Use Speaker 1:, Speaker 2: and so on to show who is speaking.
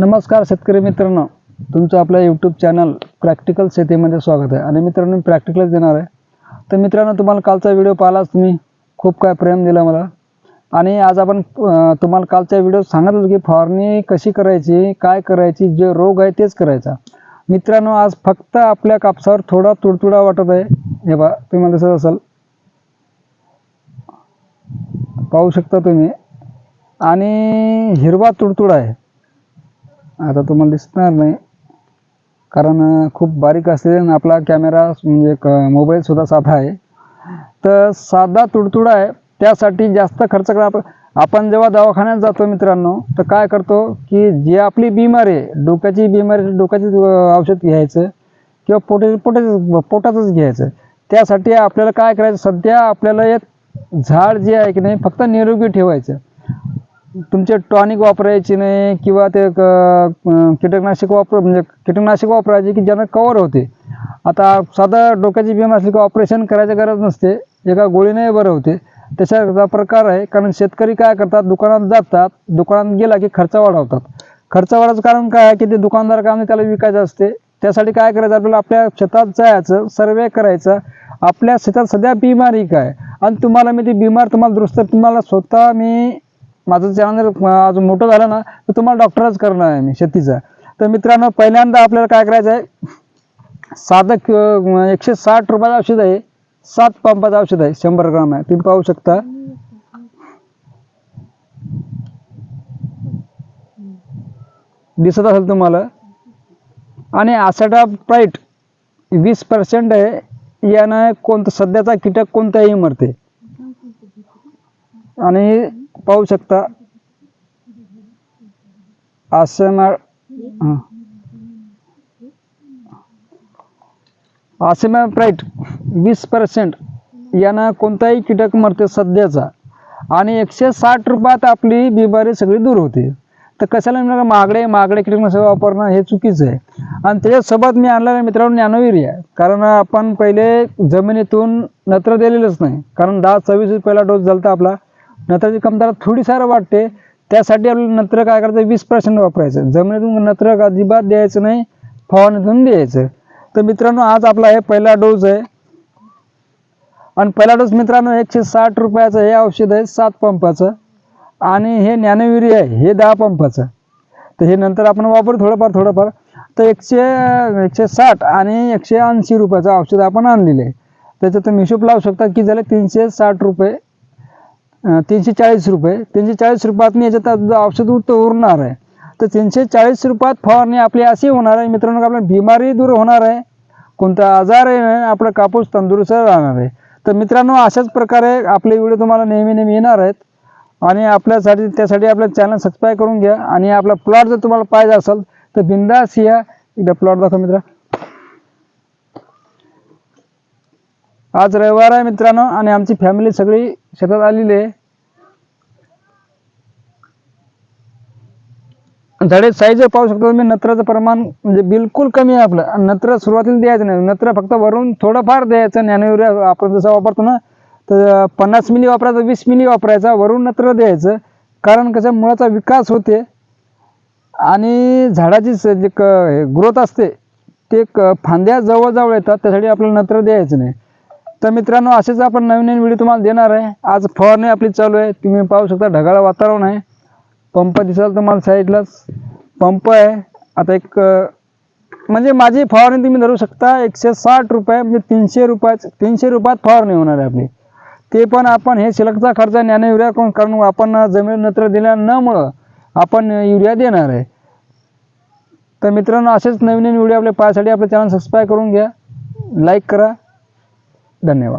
Speaker 1: नमस्कार शेतकरी मित्रांनो. तुमचं आपल्या यूट्यूब चॅनल प्रॅक्टिकल शेतीमध्ये स्वागत आहे. आणि मित्रांनो मी प्रॅक्टिकलच देणार आहे. तर मित्रांनो तुम्हाला कालचा व्हिडिओ पाहिलाच तुम्ही. खूप काय प्रेम दिला मला. आणि आज आपण तुम्हाला कालच्या व्हिडिओ सांगत होतो की फवारणी कशी करायची काय करायची जे रोग आहे तेच करायचा. मित्रांनो आज फक्त आपल्या कापसावर थोडा तुडतुडा वाटत आहे. हे बा तुम्हाला दिसत असाल. पाहू शकता तुम्ही. आणि हिरवा तुडतुडा आहे. आता तुम्हाला दिसणार नाही. कारण खूप बारीक असलेले आणि आपला कॅमेरा म्हणजे क मोबाईलसुद्धा साधा आहे. तर साधा तुडतुडा आहे. त्यासाठी जास्त खर्च करा. आपण आपण जेव्हा दवाखान्यात जातो मित्रांनो तर काय करतो की जी आपली बिमारी आहे डोक्याची बिमारी डोक्याची औषध घ्यायचं किंवा पोटे पोटाचं पोटाचंच घ्यायचं. त्यासाठी आपल्याला काय करायचं? सध्या आपल्याला एक झाड जे आहे की नाही फक्त निरोगी ठेवायचं. तुमचे टॉनिक वापरायचे नाही किंवा ते क- कीटकनाशक वापर म्हणजे कीटकनाशक वापरायचे की ज्यानं कवर होते. आता साधं डोक्याची बीम असली की ऑपरेशन करायची गरज नसते. एका गोळीने बरं होते. त्याचा प्रकार आहे कारण शेतकरी काय करतात दुकानात जातात दुकानात गेला की खर्च वाढवतात. खर्च वाढायचं कारण काय आहे की ते दुकानदार काम त्याला विकायचं असते. त्यासाठी काय करायचं आपल्याला आपल्या शेतात जायचं सर्वे करायचं. आपल्या शेतात सध्या बिमारी काय? आणि तुम्हाला मी ती बिमार तुम्हाला दुरुस्त तुम्हाला स्वतः मी माझं चॅनल अजून मोठं झालं ना तर तुम्हाला डॉक्टरच करणार आहे मी शेतीचा. तर मित्रांनो पहिल्यांदा आपल्याला काय करायचं आहे साधं एकशे साठ रुपयाचं औषध आहे. सात पंपाचं औषध आहे शंभर ग्राम आहे. तुम्ही पाहू शकता. दिसत असेल तुम्हाला. आणि आसाटा प्राईट वीस पर्सेंट आहे. यानं कोणतं सध्याचा कीटक कोणताही मरते. आणि पाहू शकता. आसेमा आसेमा प्राईट वीस पर्सेंट यानं कोणताही कीटक मरते सध्याचा. आणि एकशे साठ रुपयात आपली बिमारी सगळी दूर होते. तर कशाला मिळणार महागडे महागडे कीटकनाशक वापरणं हे चुकीचं आहे. आणि त्याच्यासोबत मी आणलेलं मित्रांनो नॅनोविरिया कारण आपण पहिले जमिनीतून नत्र दिलेलंच नाही. कारण दहा सव्वीस पहिला डोस झाला आपला. नत्राची कमतरता थोडीसार वाटते त्यासाठी आपल्याला नत्र काय करायचं वीस पर्सेंट वापरायचं. जमिनीतून नत्र अजिबात द्यायचं नाही फवारणीतून द्यायचं. तर मित्रांनो आज आपला हे पहिला डोस आहे. आणि पहिला डोस मित्रांनो एकशे साठ रुपयाचं हे औषध आहे सात पंपाचं. आणि हे ज्ञानविरी आहे हे दहा पंपाचं. तर हे नंतर आपण वापरू थोडंफार थोडंफार. तर एकशे एकशे साठ आणि एकशे ऐंशी रुपयाचं औषध आपण आणलेलं आहे. त्याचं तुम्ही हिशोब लावू शकता की झालं तीनशे साठ रुपये तीनशे चाळीस रुपये. तीनशे चाळीस रुपयात मी याच्यात औषध उरणार आहे. तर तीनशे चाळीस रुपयात फवारणी आपली अशी होणार आहे मित्रांनो आपल्या बिमारी दूर होणार आहे. कोणता आजार आहे आपला कापूस तंदुरुस्त राहणार आहे. तर मित्रांनो अशाच प्रकारे आपले व्हिडिओ तुम्हाला नेहमी नेहमी येणार आहेत. आणि आपल्यासाठी त्यासाठी आपलं चॅनल सबस्क्राईब करून घ्या. आणि आपला प्लॉट जर तुम्हाला पाहिजे असेल तर बिंदास या. एकदा प्लॉट दाखव मित्रा. आज रविवार आहे मित्रांनो आणि आमची फॅमिली सगळी शेतात आलेली आहे. झाडे साईज पाहू शकतो तुम्ही नत्राचं प्रमाण म्हणजे बिलकुल कमी आहे आपलं. आणि नत्र सुरुवातीला द्यायचं नाही. नत्र फक्त वरून थोडंफार द्यायचं ज्ञानयुरिया आपण जसं वापरतो ना तर पन्नास मिली वापरायचा वीस मिली वापरायचा वरून नत्र द्यायचं. कारण कसं मुळाचा विकास होते. आणि झाडाची जे क ग्रोथ असते ते क फांद्या जवळजवळ येतात. त्यासाठी आपल्याला नत्र द्यायचं नाही. तर मित्रांनो असेच आपण नवीन नवीन व्हिडिओ तुम्हाला देणार आहे. आज फवारणी आपली चालू आहे. तुम्ही पाहू शकता ढगाळ वातावरण आहे. पंप दिसाल तुम्हाला साईडलाच पंप आहे. आता एक म्हणजे माझी फवारणी तुम्ही धरू शकता. एकशे साठ रुपये म्हणजे तीनशे रुपयाच तीनशे रुपयात फवारणी होणार आहे आपली. ते पण आपण हे शिलकचा खर्च ज्ञान युरिया करून कारण आपण जमीन नत्र दिल्या न मुळं आपण युरिया देणार आहे. तर मित्रांनो असेच नवीन नवीन व्हिडिओ आपल्या पाहायसाठी आपलं चॅनल सबस्क्राईब करून घ्या. लाईक करा. धन्यवाद.